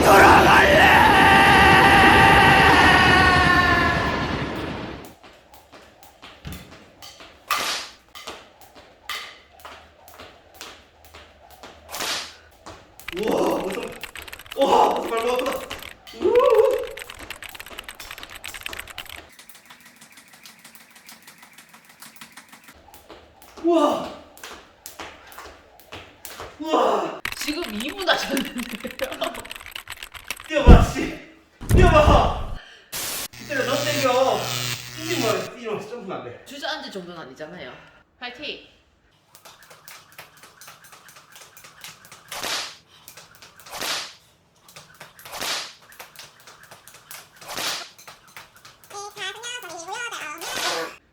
돌아갈래! 우와, 무슨, 와, 무슨 발목 아프다. 우와. 우와. 지금 2분 하셨는데요? 뛰어봐, 씨. 뛰어봐. 때려, 너무 땡겨. 뛰지 마, 뛰지 마. 점프는 안 돼. 주저앉을 정도는 아니잖아요. 파이팅!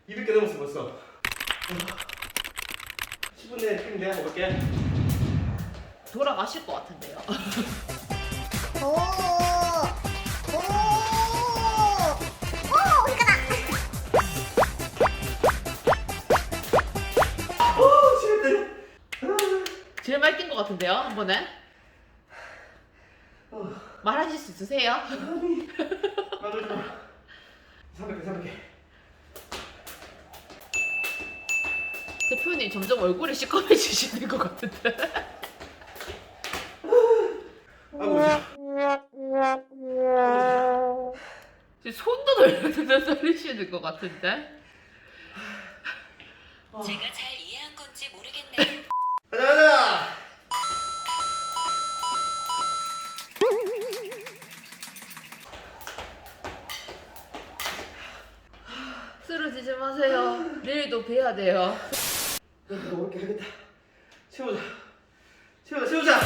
이 200개 넘었어, 벌써. 10분 내에 팀 내가 먹을게. 돌아가실 것 같은데요. 오, 오, 오, 이거다. 오, 시간 제일 많이 뛴 것 같은데요, 한 번에? 어. 말하실 수 있으세요? 맞아, 좀. 300개, 300개. 대표님 점점 얼굴이 시커매지시는 것 같은데. 지금 손도 돌려서 떨리시는 것 같은데. 제가 잘 이해한 건지 모르겠네요. 가자, 가자. 쓰러지지 마세요. 내일도 뵈야 돼요. 너무 먹을게, 하겠다. 채우자. 채우자, 채우자.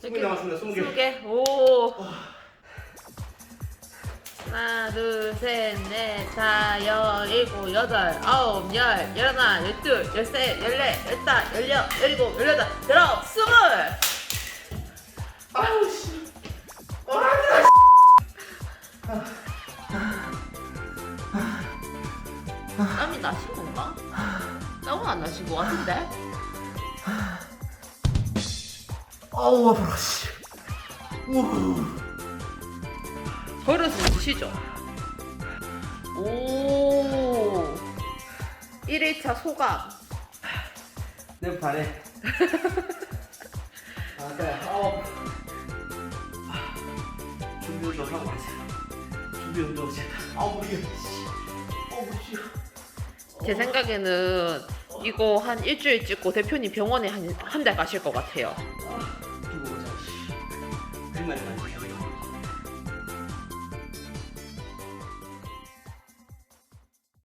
스무 개 남았습니다, 스무 개. 스무 개. 오. 하나, 둘, 셋, 넷, 다, 여, 일곱, 여덟, 아홉, 열, 열하나, 열둘, 열세, 열네, 열다, 열여, 열일곱, 열여덟, 열아홉, 스물. 아우, 씨. 어, 안 돼. 땀이 나신 건가? 땀은 안 나신 것 같은데? 아우, 아파라, 씨. 우. 버릇은 드시죠? 오. 1일차 소감. 내 반에. 아, 그래. 아우. 아, 준비 운동 하고 가자. 준비 운동 하자. 아우, 무리야. 씨. 아우, 무리야. 제 생각에는 이거 한 일주일 찍고 대표님 병원에 한 한 달 가실 것 같아요. 아, 이거 보자, 씨. 얼마나 많이